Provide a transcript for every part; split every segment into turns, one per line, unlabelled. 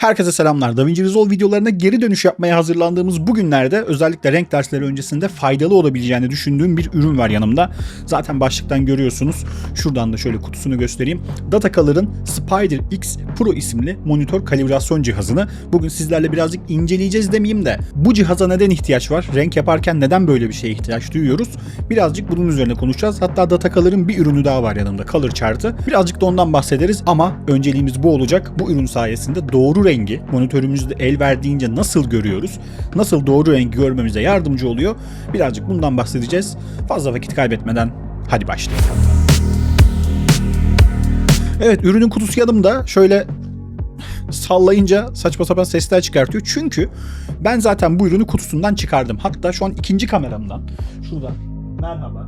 Herkese selamlar. DaVinci Resolve videolarına geri dönüş yapmaya hazırlandığımız bu günlerde özellikle renk dersleri öncesinde faydalı olabileceğini düşündüğüm bir ürün var yanımda. Zaten başlıktan görüyorsunuz. Şuradan da şöyle kutusunu göstereyim. Datacolor'ın Spider X Pro isimli monitör kalibrasyon cihazını bugün sizlerle birazcık inceleyeceğiz demeyeyim de bu cihaza neden ihtiyaç var? Renk yaparken neden böyle bir şeye ihtiyaç duyuyoruz? Birazcık bunun üzerine konuşacağız. Hatta Datacolor'ın bir ürünü daha var yanımda. Color Chart'ı. Birazcık da ondan bahsederiz ama önceliğimiz bu olacak. Bu ürün sayesinde doğru rengi monitörümüzde el verdiğince nasıl görüyoruz? Nasıl doğru rengi görmemize yardımcı oluyor? Birazcık bundan bahsedeceğiz. Fazla vakit kaybetmeden hadi başlayalım. Evet ürünün kutusu yanımda şöyle sallayınca saçma sapan sesler çıkartıyor. Çünkü ben zaten bu ürünü kutusundan çıkardım. Hatta şu an ikinci kameramdan şuradan merhaba.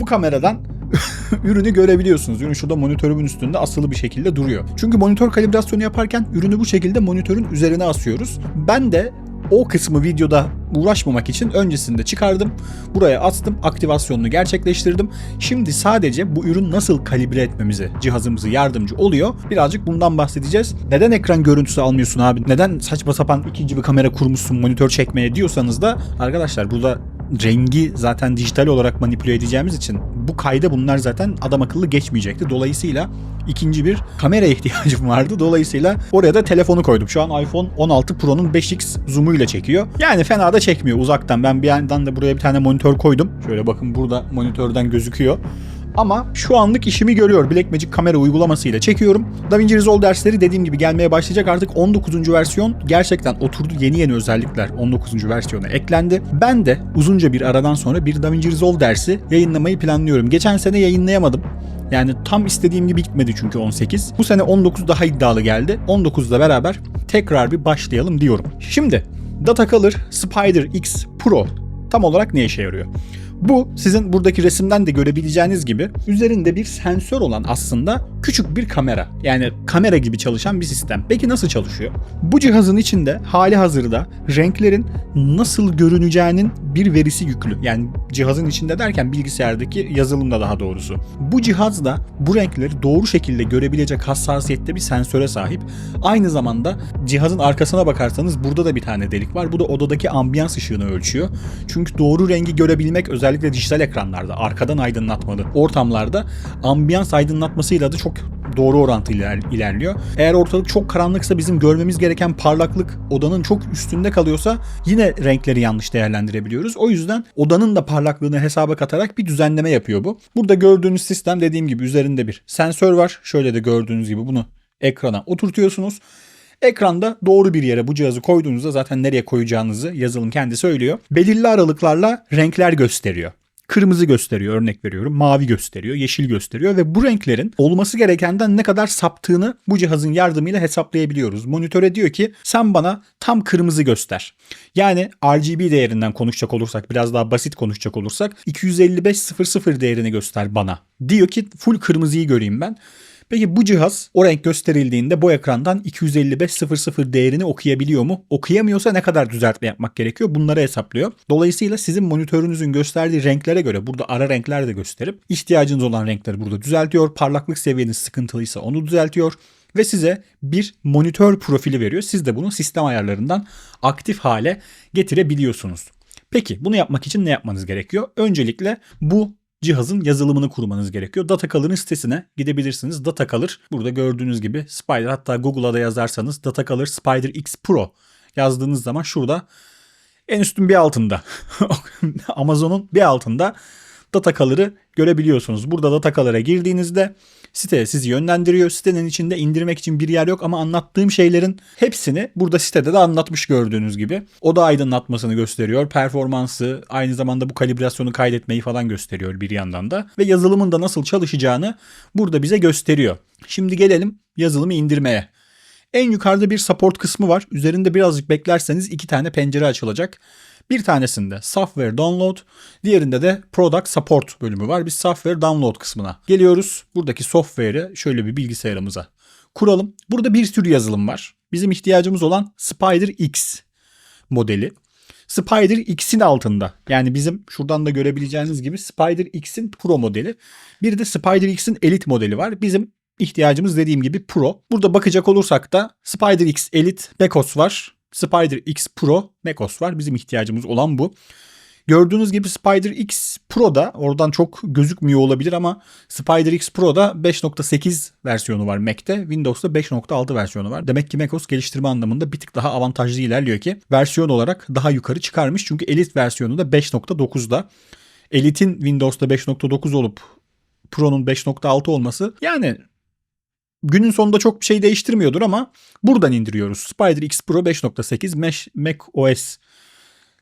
Bu kameradan ürünü görebiliyorsunuz. Ürün şurada monitörümün üstünde asılı bir şekilde duruyor. Çünkü monitör kalibrasyonu yaparken ürünü bu şekilde monitörün üzerine asıyoruz. Ben de o kısmı videoda uğraşmamak için öncesinde çıkardım. Buraya astım, aktivasyonunu gerçekleştirdim. Şimdi sadece bu ürün nasıl kalibre etmemize cihazımızı yardımcı oluyor. Birazcık bundan bahsedeceğiz. Neden ekran görüntüsü almıyorsun abi? Neden saçma sapan ikinci bir kamera kurmuşsun monitör çekmeye diyorsanız da arkadaşlar burada rengi zaten dijital olarak manipüle edeceğimiz için bu kayda bunlar zaten adam akıllı geçmeyecekti. Dolayısıyla ikinci bir kamera ihtiyacım vardı. Dolayısıyla oraya da telefonu koydum. Şu an iPhone 16 Pro'nun 5x zoom'uyla çekiyor. Yani fena da çekmiyor uzaktan. Ben bir yandan da buraya bir tane monitör koydum. Şöyle bakın burada monitörden gözüküyor. Ama şu anlık işimi görüyor. Blackmagic kamera uygulamasıyla çekiyorum. DaVinci Resolve dersleri dediğim gibi gelmeye başlayacak. Artık 19. versiyon gerçekten oturdu. Yeni yeni özellikler 19. versiyona eklendi. Ben de uzunca bir aradan sonra bir DaVinci Resolve dersi yayınlamayı planlıyorum. Geçen sene yayınlayamadım. Yani tam istediğim gibi gitmedi çünkü 18. Bu sene 19 daha iddialı geldi. 19'la beraber tekrar bir başlayalım diyorum. Şimdi Datacolor Spider X Pro tam olarak ne işe yarıyor? Bu sizin buradaki resimden de görebileceğiniz gibi üzerinde bir sensör olan aslında küçük bir kamera. Yani kamera gibi çalışan bir sistem. Peki nasıl çalışıyor? Bu cihazın içinde hali hazırda renklerin nasıl görüneceğinin bir verisi yüklü. Yani cihazın içinde derken bilgisayardaki yazılımda daha doğrusu. Bu cihaz da bu renkleri doğru şekilde görebilecek hassasiyette bir sensöre sahip. Aynı zamanda cihazın arkasına bakarsanız burada da bir tane delik var. Bu da odadaki ambiyans ışığını ölçüyor. Çünkü doğru rengi görebilmek özellikle dijital ekranlarda, arkadan aydınlatmalı ortamlarda ambiyans aydınlatmasıyla da çok doğru orantılı iler- ilerliyor. Eğer ortalık çok karanlıksa bizim görmemiz gereken parlaklık odanın çok üstünde kalıyorsa yine renkleri yanlış değerlendirebiliyoruz. O yüzden odanın da parlaklığını hesaba katarak bir düzenleme yapıyor bu. Burada gördüğünüz sistem dediğim gibi üzerinde bir sensör var. Şöyle de gördüğünüz gibi bunu ekrana oturtuyorsunuz. Ekranda doğru bir yere bu cihazı koyduğunuzda zaten nereye koyacağınızı yazılım kendi söylüyor. Belirli aralıklarla renkler gösteriyor. Kırmızı gösteriyor örnek veriyorum. Mavi gösteriyor, yeşil gösteriyor ve bu renklerin olması gerekenden ne kadar saptığını bu cihazın yardımıyla hesaplayabiliyoruz. Monitöre diyor ki sen bana tam kırmızı göster. Yani RGB değerinden konuşacak olursak biraz daha basit konuşacak olursak 255.00 değerini göster bana. Diyor ki full kırmızıyı göreyim ben. Peki bu cihaz o renk gösterildiğinde bu ekrandan 255.00 değerini okuyabiliyor mu? Okuyamıyorsa ne kadar düzeltme yapmak gerekiyor? Bunları hesaplıyor. Dolayısıyla sizin monitörünüzün gösterdiği renklere göre burada ara renkler de gösterip ihtiyacınız olan renkleri burada düzeltiyor. Parlaklık seviyeniz sıkıntılıysa onu düzeltiyor ve size bir monitör profili veriyor. Siz de bunu sistem ayarlarından aktif hale getirebiliyorsunuz. Peki bunu yapmak için ne yapmanız gerekiyor? Öncelikle bu cihazın yazılımını kurmanız gerekiyor. Datacolor'ın sitesine gidebilirsiniz. Datacolor burada gördüğünüz gibi Spider hatta Google'a da yazarsanız Datacolor Spider X Pro yazdığınız zaman şurada en üstün bir altında Amazon'un bir altında Datacolor'ı görebiliyorsunuz. Burada Datacolor'a girdiğinizde siteye sizi yönlendiriyor. Sitenin içinde indirmek için bir yer yok ama anlattığım şeylerin hepsini burada sitede de anlatmış gördüğünüz gibi. Oda aydınlatmasını gösteriyor. Performansı aynı zamanda bu kalibrasyonu kaydetmeyi falan gösteriyor bir yandan da. Ve yazılımın da nasıl çalışacağını burada bize gösteriyor. Şimdi gelelim yazılımı indirmeye. En yukarıda bir support kısmı var. Üzerinde birazcık beklerseniz iki tane pencere açılacak. Bir tanesinde Software Download, diğerinde de Product Support bölümü var. Biz Software Download kısmına geliyoruz. Buradaki software'ı şöyle bir bilgisayarımıza kuralım. Burada bir sürü yazılım var. Bizim ihtiyacımız olan Spider X modeli. Spider X'in altında yani bizim şuradan da görebileceğiniz gibi Spider X'in Pro modeli. Bir de Spider X'in Elite modeli var. Bizim ihtiyacımız dediğim gibi Pro. Burada bakacak olursak da Spider X Elite macOS var. Spider X Pro macOS var. Bizim ihtiyacımız olan bu. Gördüğünüz gibi Spider X Pro'da oradan çok gözükmüyor olabilir ama Spider X Pro'da 5.8 versiyonu var Mac'te. Windows'ta 5.6 versiyonu var. Demek ki macOS geliştirme anlamında bir tık daha avantajlı ilerliyor ki versiyon olarak daha yukarı çıkarmış. Çünkü Elite versiyonu da 5.9'da. Elite'in Windows'ta 5.9 olup Pro'nun 5.6 olması yani günün sonunda çok bir şey değiştirmiyordur ama buradan indiriyoruz. Spider X Pro 5.8 Mesh Mac OS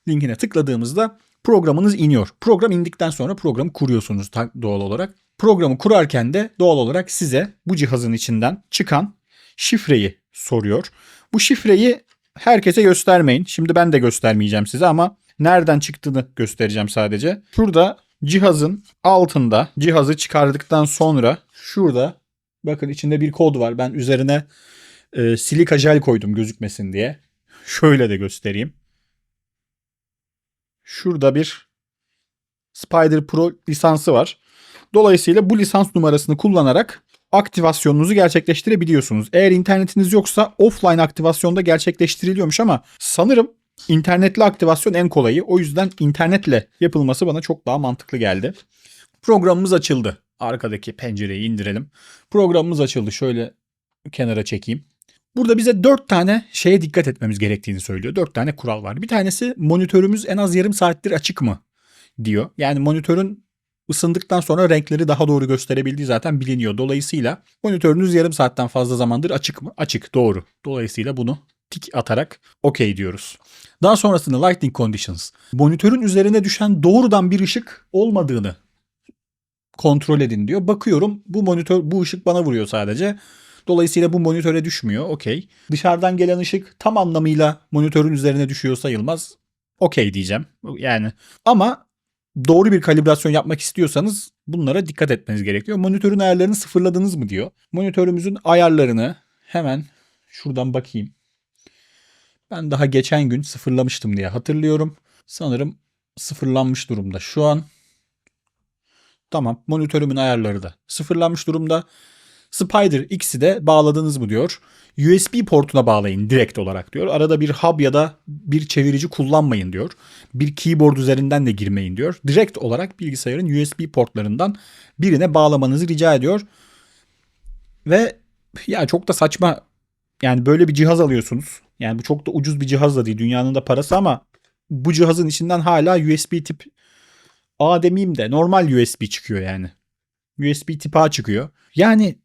linkine tıkladığımızda programınız iniyor. Program indikten sonra programı kuruyorsunuz doğal olarak. Programı kurarken de doğal olarak size bu cihazın içinden çıkan şifreyi soruyor. Bu şifreyi herkese göstermeyin. Şimdi ben de göstermeyeceğim size ama nereden çıktığını göstereceğim sadece. Şurada cihazın altında cihazı çıkardıktan sonra şurada bakın içinde bir kod var. Ben üzerine e, silika jel koydum gözükmesin diye. Şöyle de göstereyim. Şurada bir Spider Pro lisansı var. Dolayısıyla bu lisans numarasını kullanarak aktivasyonunuzu gerçekleştirebiliyorsunuz. Eğer internetiniz yoksa offline aktivasyonda gerçekleştiriliyormuş ama sanırım internetli aktivasyon en kolayı. O yüzden internetle yapılması bana çok daha mantıklı geldi. Programımız açıldı. Arkadaki pencereyi indirelim. Programımız açıldı. Şöyle kenara çekeyim. Burada bize 4 tane şeye dikkat etmemiz gerektiğini söylüyor. 4 tane kural var. Bir tanesi monitörümüz en az yarım saattir açık mı diyor. Yani monitörün ısındıktan sonra renkleri daha doğru gösterebildiği zaten biliniyor. Dolayısıyla monitörünüz yarım saatten fazla zamandır açık mı? Açık doğru. Dolayısıyla bunu tik atarak okey diyoruz. Daha sonrasında lighting conditions. Monitörün üzerine düşen doğrudan bir ışık olmadığını kontrol edin diyor. Bakıyorum bu monitör bu ışık bana vuruyor sadece. Dolayısıyla bu monitöre düşmüyor. Okey. Dışarıdan gelen ışık tam anlamıyla monitörün üzerine düşüyor sayılmaz. Okey diyeceğim. Yani ama doğru bir kalibrasyon yapmak istiyorsanız bunlara dikkat etmeniz gerekiyor. Monitörün ayarlarını sıfırladınız mı diyor. Monitörümüzün ayarlarını hemen şuradan bakayım. Ben daha geçen gün sıfırlamıştım diye hatırlıyorum. Sanırım sıfırlanmış durumda şu an. Tamam monitörümün ayarları da sıfırlanmış durumda. Spider X'i de bağladınız mı diyor. USB portuna bağlayın direkt olarak diyor. Arada bir hub ya da bir çevirici kullanmayın diyor. Bir keyboard üzerinden de girmeyin diyor. Direkt olarak bilgisayarın USB portlarından birine bağlamanızı rica ediyor. Ve ya çok da saçma yani böyle bir cihaz alıyorsunuz. Yani bu çok da ucuz bir cihaz da değil. Dünyanın da parası ama bu cihazın içinden hala USB tip A demeyeyim de normal USB çıkıyor yani. USB tip A çıkıyor. Yani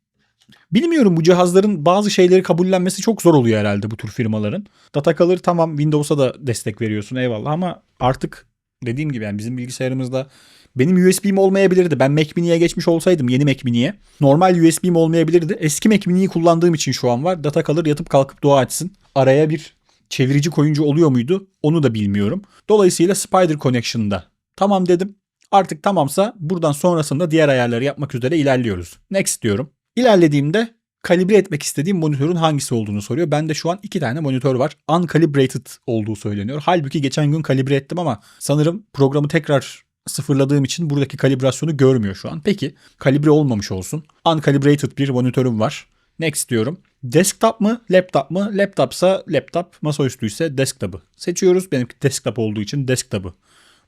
Bilmiyorum bu cihazların bazı şeyleri kabullenmesi çok zor oluyor herhalde bu tür firmaların. Data kalır tamam Windows'a da destek veriyorsun eyvallah ama artık dediğim gibi yani bizim bilgisayarımızda benim USB'm olmayabilirdi. Ben Mac Mini'ye geçmiş olsaydım yeni Mac Mini'ye. Normal USB'm olmayabilirdi. Eski Mac Mini'yi kullandığım için şu an var. Data kalır yatıp kalkıp dua etsin. Araya bir çevirici koyuncu oluyor muydu? Onu da bilmiyorum. Dolayısıyla Spider Connection'da tamam dedim. Artık tamamsa buradan sonrasında diğer ayarları yapmak üzere ilerliyoruz. Next diyorum. İlerlediğimde kalibre etmek istediğim monitörün hangisi olduğunu soruyor. Bende şu an iki tane monitör var. Uncalibrated olduğu söyleniyor. Halbuki geçen gün kalibre ettim ama sanırım programı tekrar sıfırladığım için buradaki kalibrasyonu görmüyor şu an. Peki kalibre olmamış olsun. Uncalibrated bir monitörüm var. Next diyorum. Desktop mı, laptop mı? Laptopsa laptop, masaüstü ise desktop'ı seçiyoruz. Benimki desktop olduğu için desktop'ı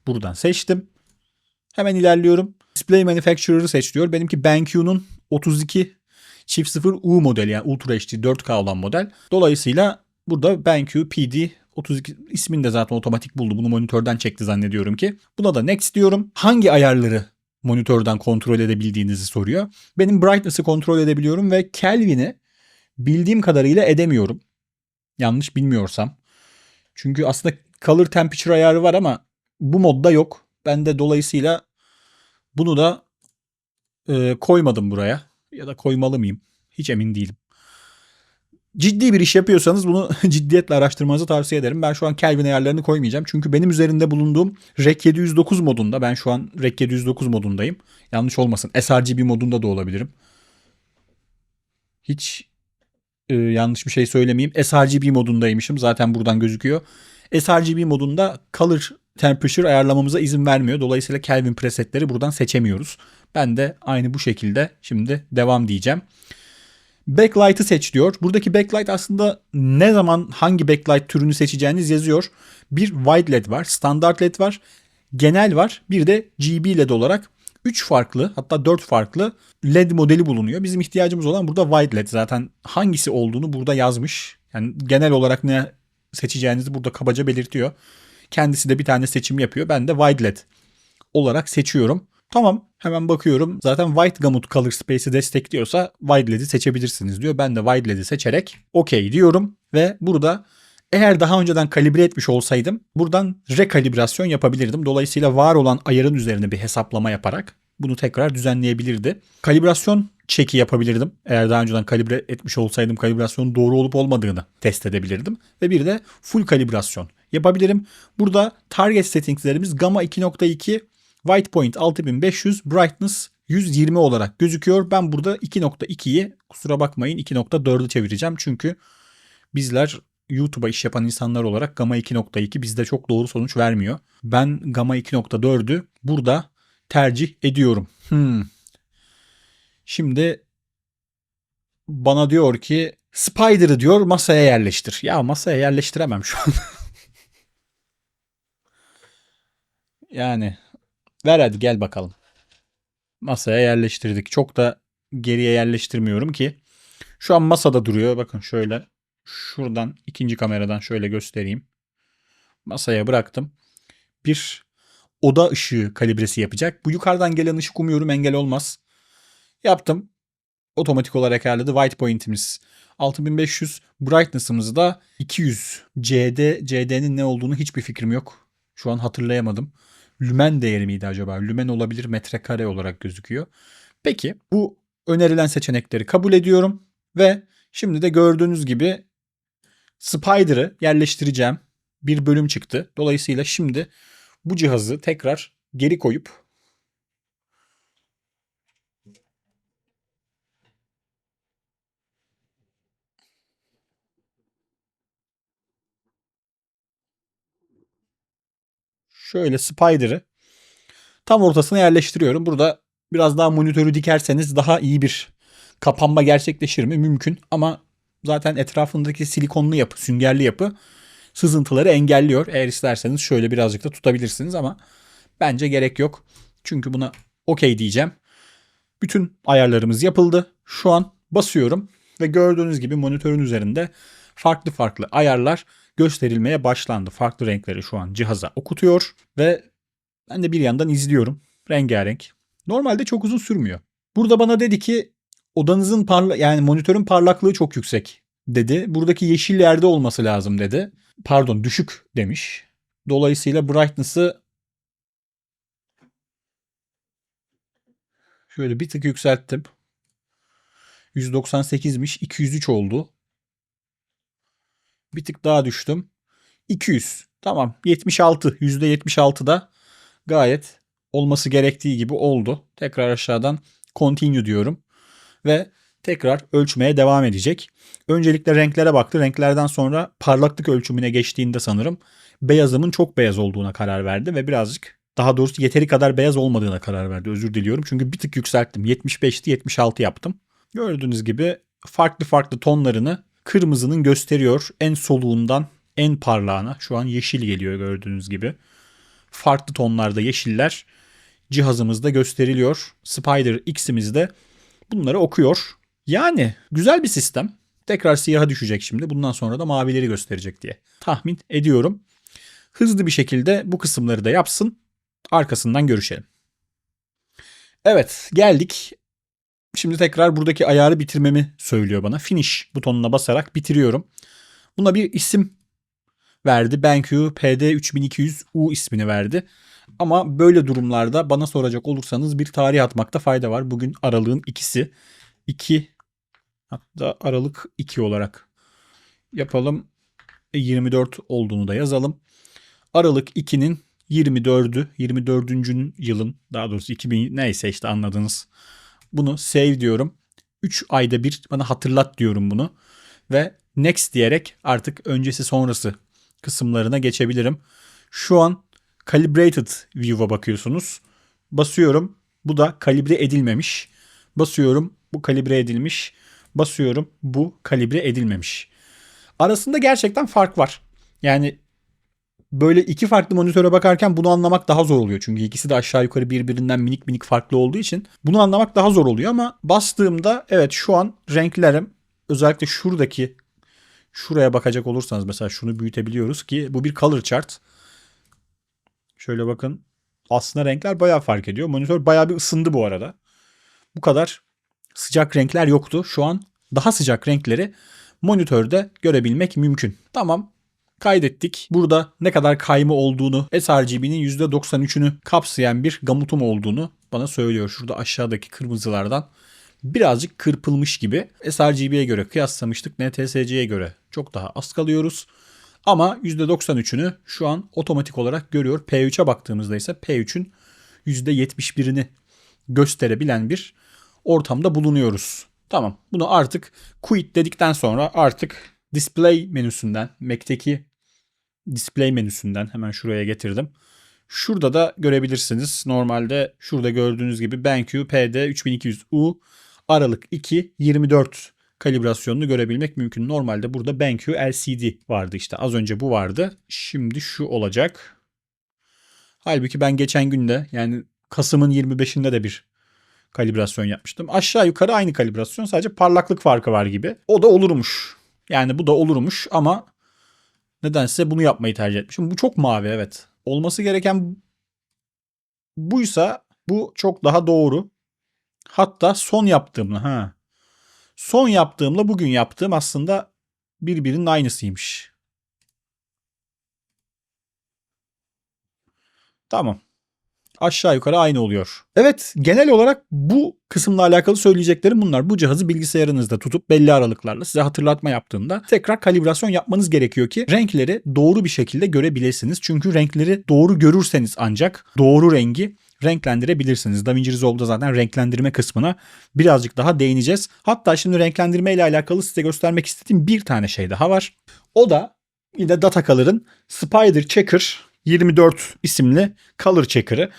buradan seçtim. Hemen ilerliyorum. Display Manufacturer'ı seç diyor. Benimki BenQ'nun 32 çift 0 U modeli yani Ultra HD 4K olan model. Dolayısıyla burada BenQ PD 32 ismini de zaten otomatik buldu. Bunu monitörden çekti zannediyorum ki. Buna da next diyorum. Hangi ayarları monitörden kontrol edebildiğinizi soruyor. Benim brightness'ı kontrol edebiliyorum ve Kelvin'i bildiğim kadarıyla edemiyorum. Yanlış bilmiyorsam. Çünkü aslında color temperature ayarı var ama bu modda yok. Ben de dolayısıyla bunu da e, koymadım buraya. Ya da koymalı mıyım? Hiç emin değilim. Ciddi bir iş yapıyorsanız bunu ciddiyetle araştırmanızı tavsiye ederim. Ben şu an Kelvin ayarlarını koymayacağım. Çünkü benim üzerinde bulunduğum Rec 709 modunda. Ben şu an Rec 709 modundayım. Yanlış olmasın. sRGB modunda da olabilirim. Hiç e, yanlış bir şey söylemeyeyim. sRGB modundaymışım. Zaten buradan gözüküyor. sRGB modunda color temperature ayarlamamıza izin vermiyor. Dolayısıyla Kelvin presetleri buradan seçemiyoruz. Ben de aynı bu şekilde şimdi devam diyeceğim. Backlight'ı seç diyor. Buradaki backlight aslında ne zaman hangi backlight türünü seçeceğiniz yazıyor. Bir wide led var, standart led var, genel var. Bir de GB led olarak 3 farklı hatta 4 farklı led modeli bulunuyor. Bizim ihtiyacımız olan burada wide led. Zaten hangisi olduğunu burada yazmış. Yani genel olarak ne seçeceğinizi burada kabaca belirtiyor. Kendisi de bir tane seçim yapıyor. Ben de wide led olarak seçiyorum. Tamam hemen bakıyorum. Zaten White Gamut Color Space'i destekliyorsa Wide LED'i seçebilirsiniz diyor. Ben de Wide LED'i seçerek OK diyorum. Ve burada eğer daha önceden kalibre etmiş olsaydım buradan rekalibrasyon yapabilirdim. Dolayısıyla var olan ayarın üzerine bir hesaplama yaparak bunu tekrar düzenleyebilirdi. Kalibrasyon çeki yapabilirdim. Eğer daha önceden kalibre etmiş olsaydım kalibrasyonun doğru olup olmadığını test edebilirdim. Ve bir de full kalibrasyon yapabilirim. Burada target settingslerimiz Gamma 2.2 White point 6500, brightness 120 olarak gözüküyor. Ben burada 2.2'yi kusura bakmayın 2.4'ü çevireceğim. Çünkü bizler YouTube'a iş yapan insanlar olarak Gamma 2.2 bizde çok doğru sonuç vermiyor. Ben Gamma 2.4'ü burada tercih ediyorum. Hmm. Şimdi bana diyor ki Spider'ı diyor masaya yerleştir. Ya masaya yerleştiremem şu an. yani Ver hadi gel bakalım. Masaya yerleştirdik. Çok da geriye yerleştirmiyorum ki. Şu an masada duruyor. Bakın şöyle şuradan ikinci kameradan şöyle göstereyim. Masaya bıraktım. Bir oda ışığı kalibresi yapacak. Bu yukarıdan gelen ışık umuyorum engel olmaz. Yaptım. Otomatik olarak ayarladı. White point'imiz 6500. Brightness'ımız da 200. CD, CD'nin ne olduğunu hiçbir fikrim yok. Şu an hatırlayamadım lümen değeri miydi acaba? Lümen olabilir metrekare olarak gözüküyor. Peki bu önerilen seçenekleri kabul ediyorum ve şimdi de gördüğünüz gibi Spider'ı yerleştireceğim. Bir bölüm çıktı. Dolayısıyla şimdi bu cihazı tekrar geri koyup şöyle Spider'ı tam ortasına yerleştiriyorum. Burada biraz daha monitörü dikerseniz daha iyi bir kapanma gerçekleşir mi? Mümkün ama zaten etrafındaki silikonlu yapı, süngerli yapı sızıntıları engelliyor. Eğer isterseniz şöyle birazcık da tutabilirsiniz ama bence gerek yok. Çünkü buna okey diyeceğim. Bütün ayarlarımız yapıldı. Şu an basıyorum ve gördüğünüz gibi monitörün üzerinde farklı farklı ayarlar gösterilmeye başlandı. Farklı renkleri şu an cihaza okutuyor ve ben de bir yandan izliyorum. Rengarenk. Normalde çok uzun sürmüyor. Burada bana dedi ki odanızın parla yani monitörün parlaklığı çok yüksek dedi. Buradaki yeşil yerde olması lazım dedi. Pardon düşük demiş. Dolayısıyla brightness'ı şöyle bir tık yükselttim. 198'miş 203 oldu. Bir tık daha düştüm. 200. Tamam 76. %76'da gayet olması gerektiği gibi oldu. Tekrar aşağıdan continue diyorum. Ve tekrar ölçmeye devam edecek. Öncelikle renklere baktı. Renklerden sonra parlaklık ölçümüne geçtiğinde sanırım beyazımın çok beyaz olduğuna karar verdi ve birazcık daha doğrusu yeteri kadar beyaz olmadığına karar verdi. Özür diliyorum. Çünkü bir tık yükselttim. 75'ti 76 yaptım. Gördüğünüz gibi farklı farklı tonlarını kırmızının gösteriyor. En soluğundan en parlağına şu an yeşil geliyor gördüğünüz gibi. Farklı tonlarda yeşiller cihazımızda gösteriliyor. Spider X'imiz de bunları okuyor. Yani güzel bir sistem. Tekrar siyaha düşecek şimdi. Bundan sonra da mavileri gösterecek diye tahmin ediyorum. Hızlı bir şekilde bu kısımları da yapsın. Arkasından görüşelim. Evet geldik Şimdi tekrar buradaki ayarı bitirmemi söylüyor bana. Finish butonuna basarak bitiriyorum. Buna bir isim verdi. BenQ PD3200U ismini verdi. Ama böyle durumlarda bana soracak olursanız bir tarih atmakta fayda var. Bugün aralığın ikisi. 2 hatta aralık 2 olarak yapalım. 24 e, olduğunu da yazalım. Aralık 2'nin 24'ü 24. yılın daha doğrusu 2000 neyse işte anladınız bunu save diyorum. 3 ayda bir bana hatırlat diyorum bunu. Ve next diyerek artık öncesi sonrası kısımlarına geçebilirim. Şu an calibrated view'a bakıyorsunuz. Basıyorum. Bu da kalibre edilmemiş. Basıyorum. Bu kalibre edilmiş. Basıyorum. Bu kalibre edilmemiş. Arasında gerçekten fark var. Yani böyle iki farklı monitöre bakarken bunu anlamak daha zor oluyor. Çünkü ikisi de aşağı yukarı birbirinden minik minik farklı olduğu için bunu anlamak daha zor oluyor ama bastığımda evet şu an renklerim özellikle şuradaki şuraya bakacak olursanız mesela şunu büyütebiliyoruz ki bu bir color chart. Şöyle bakın aslında renkler bayağı fark ediyor. Monitör bayağı bir ısındı bu arada. Bu kadar sıcak renkler yoktu. Şu an daha sıcak renkleri monitörde görebilmek mümkün. Tamam kaydettik. Burada ne kadar kayma olduğunu, sRGB'nin %93'ünü kapsayan bir gamutum olduğunu bana söylüyor. Şurada aşağıdaki kırmızılardan birazcık kırpılmış gibi. sRGB'ye göre kıyaslamıştık. NTSC'ye göre çok daha az kalıyoruz. Ama %93'ünü şu an otomatik olarak görüyor. P3'e baktığımızda ise P3'ün %71'ini gösterebilen bir ortamda bulunuyoruz. Tamam bunu artık quit dedikten sonra artık display menüsünden Mac'teki display menüsünden hemen şuraya getirdim. Şurada da görebilirsiniz. Normalde şurada gördüğünüz gibi BenQ PD 3200U Aralık 2 24 kalibrasyonunu görebilmek mümkün. Normalde burada BenQ LCD vardı işte. Az önce bu vardı. Şimdi şu olacak. Halbuki ben geçen günde yani Kasım'ın 25'inde de bir kalibrasyon yapmıştım. Aşağı yukarı aynı kalibrasyon sadece parlaklık farkı var gibi. O da olurmuş. Yani bu da olurmuş ama nedense bunu yapmayı tercih etmişim. Bu çok mavi evet. Olması gereken buysa bu çok daha doğru. Hatta son yaptığımla ha. Son yaptığımla bugün yaptığım aslında birbirinin aynısıymış. Tamam. Aşağı yukarı aynı oluyor. Evet genel olarak bu kısımla alakalı söyleyeceklerim bunlar. Bu cihazı bilgisayarınızda tutup belli aralıklarla size hatırlatma yaptığında tekrar kalibrasyon yapmanız gerekiyor ki renkleri doğru bir şekilde görebilirsiniz. Çünkü renkleri doğru görürseniz ancak doğru rengi renklendirebilirsiniz. DaVinci Resolve'da zaten renklendirme kısmına birazcık daha değineceğiz. Hatta şimdi renklendirme ile alakalı size göstermek istediğim bir tane şey daha var. O da yine Datacolor'ın Spider Checker 24 isimli Color Checker'ı.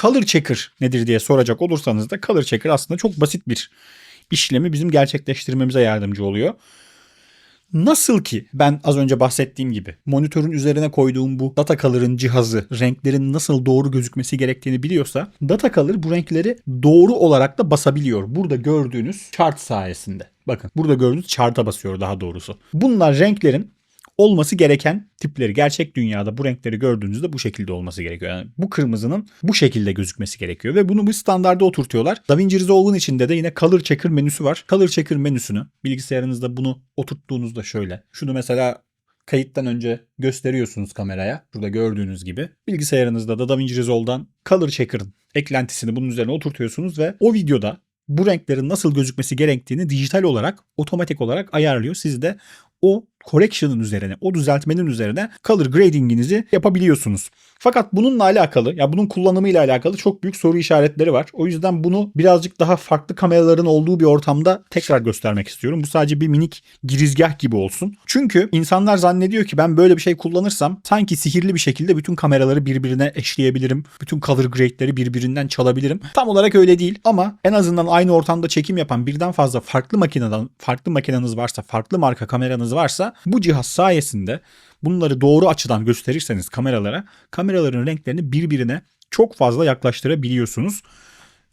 Color Checker nedir diye soracak olursanız da Color Checker aslında çok basit bir işlemi bizim gerçekleştirmemize yardımcı oluyor. Nasıl ki ben az önce bahsettiğim gibi monitörün üzerine koyduğum bu data color'ın cihazı renklerin nasıl doğru gözükmesi gerektiğini biliyorsa data color bu renkleri doğru olarak da basabiliyor. Burada gördüğünüz chart sayesinde. Bakın burada gördüğünüz chart'a basıyor daha doğrusu. Bunlar renklerin olması gereken tipleri gerçek dünyada bu renkleri gördüğünüzde bu şekilde olması gerekiyor. Yani bu kırmızının bu şekilde gözükmesi gerekiyor ve bunu bu standarda oturtuyorlar. DaVinci Resolve'un içinde de yine Color Checker menüsü var. Color Checker menüsünü bilgisayarınızda bunu oturttuğunuzda şöyle. Şunu mesela kayıttan önce gösteriyorsunuz kameraya. Burada gördüğünüz gibi. Bilgisayarınızda da DaVinci Resolve'dan Color Checker'ın eklentisini bunun üzerine oturtuyorsunuz ve o videoda bu renklerin nasıl gözükmesi gerektiğini dijital olarak otomatik olarak ayarlıyor. Siz de o correction'ın üzerine, o düzeltmenin üzerine color grading'inizi yapabiliyorsunuz. Fakat bununla alakalı, ya bunun kullanımıyla alakalı çok büyük soru işaretleri var. O yüzden bunu birazcık daha farklı kameraların olduğu bir ortamda tekrar göstermek istiyorum. Bu sadece bir minik girizgah gibi olsun. Çünkü insanlar zannediyor ki ben böyle bir şey kullanırsam sanki sihirli bir şekilde bütün kameraları birbirine eşleyebilirim. Bütün color grade'leri birbirinden çalabilirim. Tam olarak öyle değil ama en azından aynı ortamda çekim yapan birden fazla farklı makineden farklı makineniz varsa, farklı marka kameranız varsa bu cihaz sayesinde bunları doğru açıdan gösterirseniz kameralara kameraların renklerini birbirine çok fazla yaklaştırabiliyorsunuz.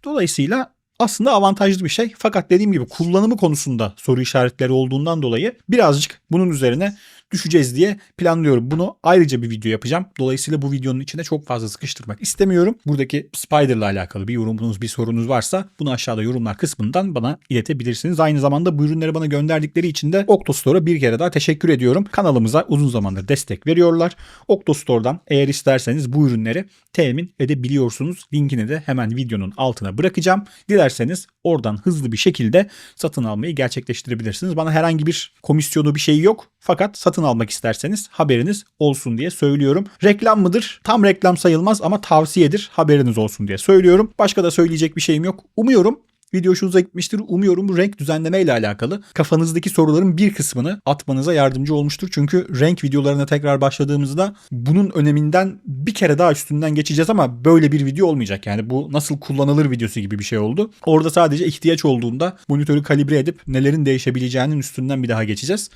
Dolayısıyla aslında avantajlı bir şey. Fakat dediğim gibi kullanımı konusunda soru işaretleri olduğundan dolayı birazcık bunun üzerine düşeceğiz diye planlıyorum. Bunu ayrıca bir video yapacağım. Dolayısıyla bu videonun içine çok fazla sıkıştırmak istemiyorum. Buradaki Spider'la alakalı bir yorumunuz, bir sorunuz varsa bunu aşağıda yorumlar kısmından bana iletebilirsiniz. Aynı zamanda bu ürünleri bana gönderdikleri için de Octostore'a bir kere daha teşekkür ediyorum. Kanalımıza uzun zamandır destek veriyorlar. Octostore'dan eğer isterseniz bu ürünleri temin edebiliyorsunuz. Linkini de hemen videonun altına bırakacağım. Dilerseniz oradan hızlı bir şekilde satın almayı gerçekleştirebilirsiniz. Bana herhangi bir komisyonu bir şey yok. Fakat satın almak isterseniz haberiniz olsun diye söylüyorum. Reklam mıdır? Tam reklam sayılmaz ama tavsiyedir. Haberiniz olsun diye söylüyorum. Başka da söyleyecek bir şeyim yok. Umuyorum Video hoşunuza gitmiştir. Umuyorum bu renk düzenleme ile alakalı kafanızdaki soruların bir kısmını atmanıza yardımcı olmuştur. Çünkü renk videolarına tekrar başladığımızda bunun öneminden bir kere daha üstünden geçeceğiz ama böyle bir video olmayacak. Yani bu nasıl kullanılır videosu gibi bir şey oldu. Orada sadece ihtiyaç olduğunda monitörü kalibre edip nelerin değişebileceğinin üstünden bir daha geçeceğiz.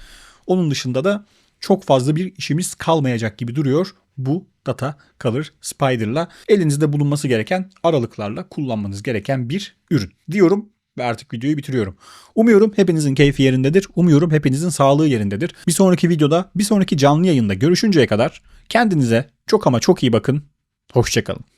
Onun dışında da çok fazla bir işimiz kalmayacak gibi duruyor bu Data Cover Spider'la elinizde bulunması gereken aralıklarla kullanmanız gereken bir ürün diyorum ve artık videoyu bitiriyorum. Umuyorum hepinizin keyfi yerindedir. Umuyorum hepinizin sağlığı yerindedir. Bir sonraki videoda, bir sonraki canlı yayında görüşünceye kadar kendinize çok ama çok iyi bakın. Hoşçakalın.